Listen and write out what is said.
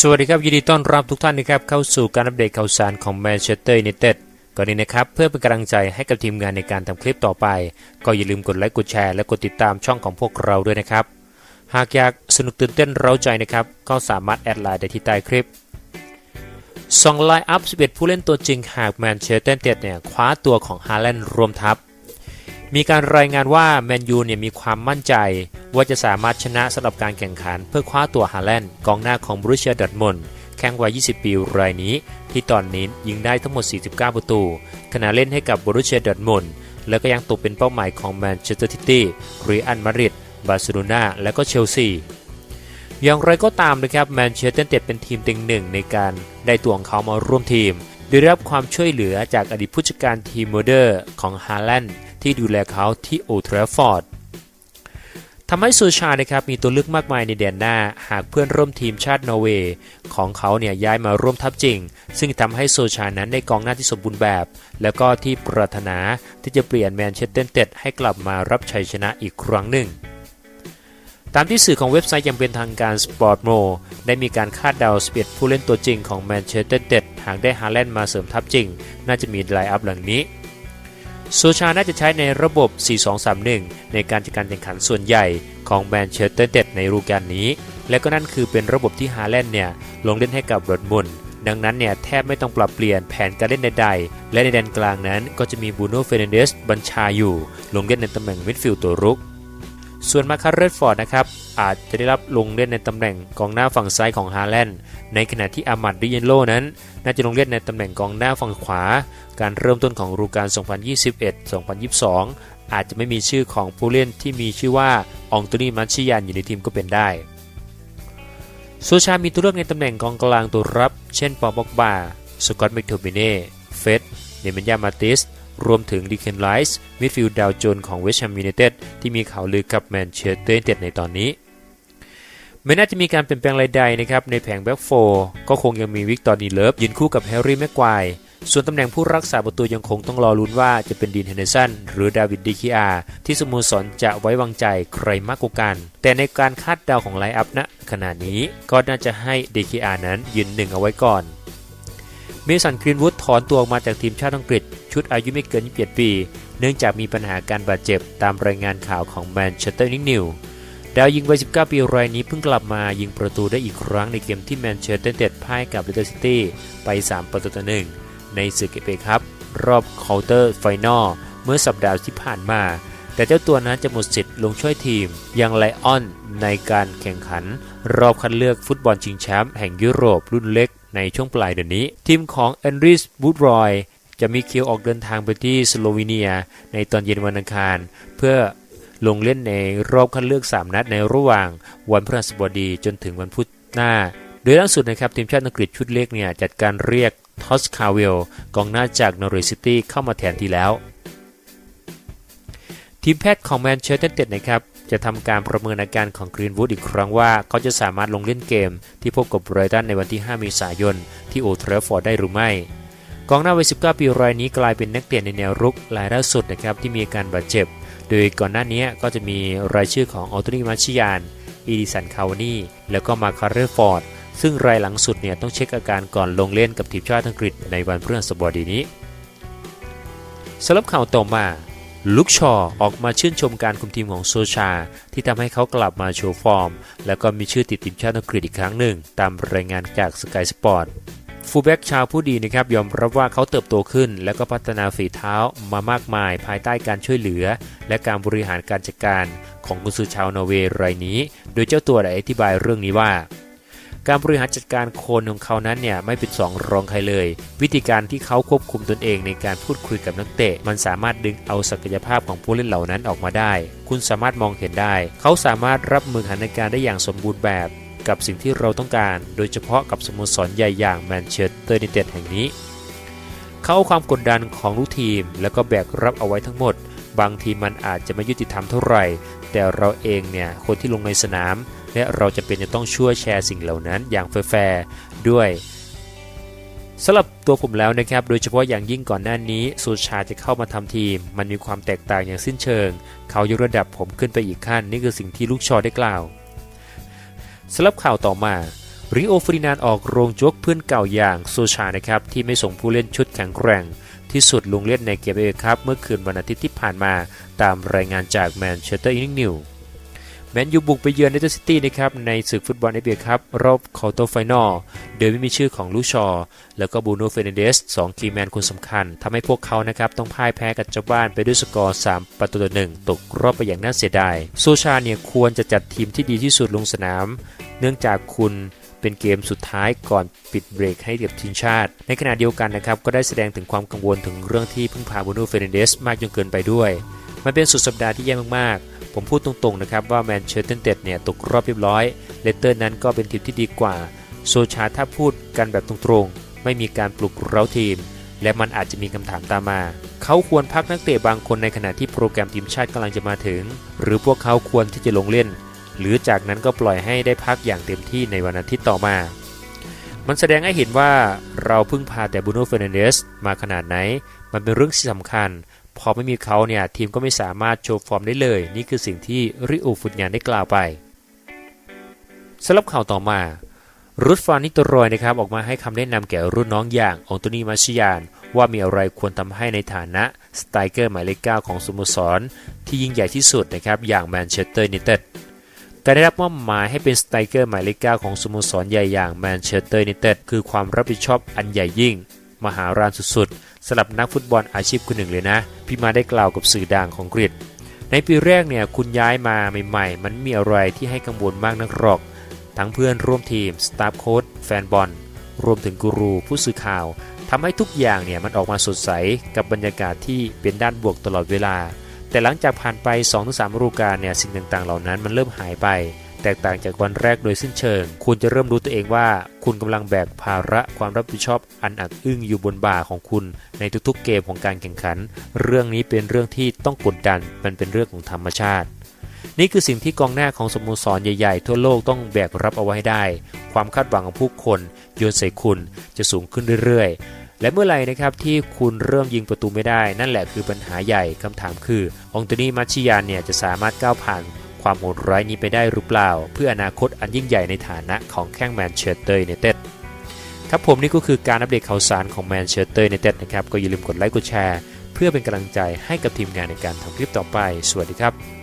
สวัสดีครับยินดีต้อนรับทุกท่านนะครับเข้าสู่การอัปเดตข่าวสารของแมนเชสเตอร์ยูไนเต็ดก่อนนี้นะครับเพื่อเป็นกำลังใจให้กับทีมงานในการทำคลิปต่อไป ก็อย่าลืมกดไลค์กดแชร์และกดติดตามช่องของพวกเราด้วยนะครับ หากอยากสนุกตื่นเต้นเร้าใจนะครับก็สามารถแอดไลน์ได้ที่ใต้คลิปสองไลน์อัพ11 ผู้เล่นตัวจริงหากแมนเชสเตอร์ยูไนเต็ดเนี่ยคว้าตัวของฮาแลนด์รวมทัพ มีการรายงานว่าแมนยูเนี่ยมีความมั่นใจ ว่าจะสามารถชนะสำหรับการแข่งขัน เพื่อคว้าตัวฮาแลนด์กองหน้าของบรูเชียดอร์ทมนด์แข่งวัย 20 ปีรายนี้ ที่ตอนนี้ยิงได้ทั้งหมด 49 ประตู ขณะเล่นให้กับบรูเชียดอร์ทมนด์แล้วก็ยังตกเป็นเป้าหมายของแมนเชสเตอร์ซิตี้เรอัลมาดริดบาร์เซโลนาและก็เชลซีอย่างไรก็ตามนะครับแมนเชสเตอร์เต็ดเป็นทีมเต็งหนึ่งในการได้ตัวของเขามาร่วมทีมโดยได้รับความช่วยเหลือจากอดีตผู้จัดการทีมโมเดอร์ของฮาแลนด์ ที่ดูแลเขาที่โอทราฟอร์ดทำให้ซูชานะครับมีตัวเลือกมากมายในแดนหน้า หากเพื่อนร่วมทีมชาตินอร์เวย์ของเขาเนี่ยย้ายมาร่วมทัพจริง ซึ่งทำให้โซชานั้นได้กองหน้าที่สมบูรณ์แบบ แล้วก็ที่ปรารถนาที่จะเปลี่ยนแมนเชสเตอร์เต็ดให้กลับมารับชัยชนะอีกครั้งหนึ่ง ตามที่สื่อของเว็บไซต์ยังเป็นทางการ Sport Mo ได้มีการคาดเดาสเปียผู้เล่นตัวจริงของแมนเชสเตอร์เต็ดหากได้ฮาแลนด์มาเสริมทัพจริง น่าจะมีไลน์อัพหลังนี้ โซชาน่าจะใช้ในระบบ 4-2-3-1 ในการจัดการแข่งขันส่วนใหญ่ของแมนเชสเตอร์เด็ดในรูปการนี้ และก็นั่นคือเป็นระบบที่ฮาแลนด์เนี่ยลงเล่นให้กับรดมุนดังนั้นเนี่ยแทบไม่ต้องปรับเปลี่ยนแผนการเล่นใดๆ และในแดนกลางนั้นก็จะมีบูโน่เฟรนเดสบัญชาอยู่ ลงเล่นในตำแหน่งมิดฟิลด์ตัวรุก ส่วนมาคาร์เรตฟอร์ดนะครับอาจจะได้รับลงเล่นในตำแหน่งกองหน้าฝั่งซ้ายของฮาแลนด์ในขณะที่อามัดดิเยนโลนั้น น่าจะลงเล่นในตำแหน่งกองหน้าฝั่งขวา การเริ่มต้นของฤดูกาล 2021-2022 อาจจะไม่มีชื่อของผู้เล่นที่มีชื่อว่าองตุนีมัชชิยันอยู่ในทีมก็เป็นได้โซชามีตัวเลือกในตำแหน่งกองกลางตัวรับ เช่นปอบอกบาสกอตต์แมคโทมิเน่เฟสเนเมนยามาติส รวมถึงดิเคนไลส์มิดฟิลด์ดาวโจนของเวสต์แฮมยูไนเต็ดที่มีข่าวลือกับแมนเชสเตอร์ยูไนเต็ดในตอนนี้ไม่น่าจะมีการเปลี่ยนแปลงใดๆนะครับในแผงแบ็กโฟก็คงยังมีวิกตอร์นีเลิฟยืนคู่กับแฮร์รี่แม็กควายส่วนตำแหน่งผู้รักษาประตูยังคงต้องรอลุ้นว่าจะเป็นดีนเฮนเดอร์สันหรือดาวิดดีคิอาที่สโมสรจะไว้วางใจใครมากกว่ากัน แต่ในการคาดเดาของไลน์อัพณขณะนี้ก็น่าจะให้ดีคิอานั้นยืนหนึ่งเอาไว้ก่อนเมสันกรีนวูดถอนตัวออกมาจากทีมชาติอังกฤษ ชุดอายุไม่เกิน 27 ปี เนื่องจากมีปัญหาการบาดเจ็บตามรายงานข่าวของแมนเชสเตอร์นิวดาวยิงวัย 19 ปีรายนี้เพิ่งกลับมายิงประตูได้อีกครั้งในเกมที่แมนเชสเตอร์เต็ดพ่ายกับเลสเตอร์ซิตี้ไป 3 ประตูต่อหนึ่งในศึกเอเปครับ รอบเคาน์เตอร์ไฟนอลเมื่อสัปดาห์ที่ผ่านมา แต่เจ้าตัวนั้นจะหมดสิทธิ์ลงช่วยทีม ยังไลออนในการแข่งขัน รอบคัดเลือกฟุตบอลชิงแชมป์แห่งยุโรปรุ่นเล็กในช่วงปลายเดือนนี้ ทีมของแอนดริสบูดรอย จะมีคิวออกเดินทางไปที่สโลวีเนีย ในตอนเย็นวันอังคาร เพื่อลงเล่นในรอบคัดเลือก 3 นัดในระหว่างวันพฤหัสบดีจนถึงวันพุธหน้า โดยล่าสุดนะครับทีมชาติอังกฤษชุดเล็กเนี่ยจัดการเรียกทอสคาเวลกองหน้าจากนอริซิตี้เข้ามาแทนที่แล้ว ทีมแพทย์ของแมนเชสเตอร์เต็ดนะครับจะทำการประเมินอาการของกรีนวูดอีกครั้งว่า เขาจะสามารถลงเล่นเกมที่พบกับไบรตันในวันที่ 5 เมษายนที่โอทราฟอร์ดได้หรือไม่ กองหน้าวัย 19 ปีรายนี้กลายเป็นนักเตะในแนวรุกรายล่าสุดนะครับที่มีอาการบาดเจ็บ โดยก่อนหน้านี้ก็จะมีรายชื่อของออตโตนีมาชิยาน อีดิสันคาวานีแล้วก็มาคาร์เรฟอร์ด ซึ่งรายหลังสุดเนี่ยต้องเช็คอาการก่อนลงเล่นกับทีมชาติอังกฤษในวันพฤหัสบดีนี้สำหรับข่าวต่อมาลุกชอออกมาชื่นชมการคุมทีมของโซชา ที่ทำให้เขากลับมาโชว์ฟอร์ม แล้วก็มีชื่อติดทีมชาติอังกฤษอีกครั้งหนึ่ง ตามรายงานจากสกายสปอร์ต ฟูลแบ็กชาวผู้ดีนะครับยอมรับว่าเขาเติบโตขึ้น และก็พัฒนาฝีเท้ามามากมาย ภายใต้การช่วยเหลือ และการบริหารการจัดการของกุนซือชาวนอร์เวย์รายนี้ โดยเจ้าตัวได้อธิบายเรื่องนี้ว่า การบริหารจัดการโคนของเขานั้นเนี่ยไม่เป็นสองรองใครเลย วิธีการที่เขาควบคุมตนเองในการพูดคุยกับนักเตะ มันสามารถดึงเอาศักยภาพของผู้เล่นเหล่านั้นออกมาได้ คุณสามารถมองเห็นได้ เขาสามารถรับมือสถานการณ์ได้อย่างสมบูรณ์แบบ กับสิ่งที่เราต้องการ โดยเฉพาะกับสโมสรใหญ่อย่างแมนเชสเตอร์ยูไนเต็ดแห่งนี้ เขาเอาความกดดันของลูกทีม แล้วก็แบกรับเอาไว้ทั้งหมด บางทีมันอาจจะไม่ยุติธรรมเท่าไหร่ แต่เราเองเนี่ยคนที่ลงในสนาม และเราจะเป็นจะต้องช่วยแชร์สิ่งเหล่านั้นอย่างแฟร์ด้วยสำหรับตัวผมแล้วนะครับ โดยเฉพาะอย่างยิ่งก่อนหน้านี้ซูชาจะเข้ามาทำทีม มันมีความแตกต่างอย่างสิ้นเชิง เขายกระดับผมขึ้นไปอีกขั้น นี่คือสิ่งที่ลูกชอได้กล่าว สำหรับข่าวต่อมาริโอฟรินานออกโรงจกเพื่อนเก่าอย่างโซชานะครับที่ไม่ส่งผู้เล่นชุดแข็งแกร่ง ที่สุดลงเล่นในเกมเอครับเมื่อคืนวันอาทิตย์ที่ผ่านมา ตามรายงานจากแมนเชสเตอร์อีนิว แมนยูบุกไปเยือนเนเธอร์ซิตี้นะครับในศึกฟุตบอลเอเบียครับรอบคอร์เตอร์ไฟนอลโดยไม่มีชื่อของลูชอ แล้วก็บูโนเฟรนเดสสองคีแมนคนสำคัญทำให้พวกเขานะครับต้องพ่ายแพ้กับเจ้าบ้านไปด้วยสกอร์ 3 ประตูต่อหนึ่งตกรอบไปอย่างน่าเสียดายโซชาเนี่ยควรจะจัดทีมที่ดีที่สุดลงสนาม เนื่องจากคุณเป็นเกมสุดท้ายก่อนปิดเบรกให้กับทีมชาติ ในขณะเดียวกันนะครับก็ได้แสดงถึงความกังวลถึงเรื่องที่พึ่งพาบูโนเฟรนเดสมากจนเกินไปด้วย มันเป็นสุดสัปดาห์ที่แย่มากๆ ผมพูดตรงๆนะครับว่าแมนเชสเตอร์เต็ดเนี่ยตกรอบเรียบร้อย เลสเตอร์นั้นก็เป็นทีมที่ดีกว่า โซชาถ้าพูดกันแบบตรงๆ ไม่มีการปลุกเร้าทีม และมันอาจจะมีคำถามตามมา เขาควรพักนักเตะบางคนในขณะที่โปรแกรมทีมชาติกำลังจะมาถึง หรือพวกเขาควรที่จะลงเล่น หรือจากนั้นก็ปล่อยให้ได้พักอย่างเต็มที่ในวันอาทิตย์ต่อมามันแสดงให้เห็นว่าเราพึ่งพาแต่บูโน่เฟรนันเดสมาขนาดไหน มันเป็นเรื่องที่สำคัญ พอไม่มีเขาเนี่ยทีมก็ไม่สามารถโชว์ฟอร์มได้เลย นี่คือสิ่งที่ริโอฟุตยานได้กล่าวไปสำหรับข่าวต่อมารุดฟานิโตรอยนะครับออกมาให้คำแนะนำแก่รุ่นน้องอย่างองโตนีมาชิยาน ว่ามีอะไรควรทำให้ในฐานะสไตรเกอร์หมายเลข9ของสโมสร ที่ยิ่งใหญ่ที่สุดนะครับอย่างแมนเชสเตอร์ยูไนเต็ดการได้รับมอบหมายให้เป็นสไตรเกอร์หมายเลข9ของสโมสรใหญ่อย่างแมนเชสเตอร์ยูไนเต็ดคือความรับผิดชอบอันใหญ่ยิ่ง มหาศาลสุดๆสำหรับนักฟุตบอลอาชีพคนหนึ่งเลยนะ พี่มาได้กล่าวกับสื่อดังของกรีกในปีแรกเนี่ยคุณย้ายมาใหม่ๆ มันมีอะไรที่ให้กังวลมากนักหรอก ทั้งเพื่อนร่วมทีมสตาฟโค้ชแฟนบอล รวมถึงกูรูผู้สื่อข่าวทำให้ทุกอย่างเนี่ยมันออกมาสดใสกับบรรยากาศที่เป็นด้านบวกตลอดเวลา แต่หลังจากผ่านไป 2-3ฤดูกาลเนี่ยสิ่งต่างๆ เหล่านั้นมันเริ่มหายไป แตกต่างจากวันแรกโดยสิ้นเชิง คุณจะเริ่มรู้ตัวเองว่า คุณกำลังแบกภาระความรับผิดชอบอันอักอึ้งอยู่บนบ่าของคุณ ในทุกๆเกมของการแข่งขัน เรื่องนี้เป็นเรื่องที่ต้องกดดัน มันเป็นเรื่องของธรรมชาติ นี่คือสิ่งที่กองหน้าของสโมสรใหญ่ๆ ทั่วโลกต้องแบกรับเอาไว้ให้ได้ ความคาดหวังของผู้คนโยนใส่คุณจะสูงขึ้นเรื่อยๆ และเมื่อไหร่นะครับที่คุณเริ่มยิงประตูไม่ได้ นั่นแหละคือปัญหาใหญ่คำถามคือองตนีมัชชิยานเนี่ยจะสามารถก้าวผ่าน ความโหดร้ายนี้ไปได้หรือเปล่า เพื่ออนาคตอันยิ่งใหญ่ในฐานะของแข้งแมนเชสเตอร์ยูไนเต็ดครับผมนี่ก็คือการอัปเดตข่าวสารของแมนเชสเตอร์ยูไนเต็ดนะครับก็อย่าลืมกดไลค์กดแชร์ เพื่อเป็นกำลังใจให้กับทีมงานในการทำคลิปต่อไป สวัสดีครับ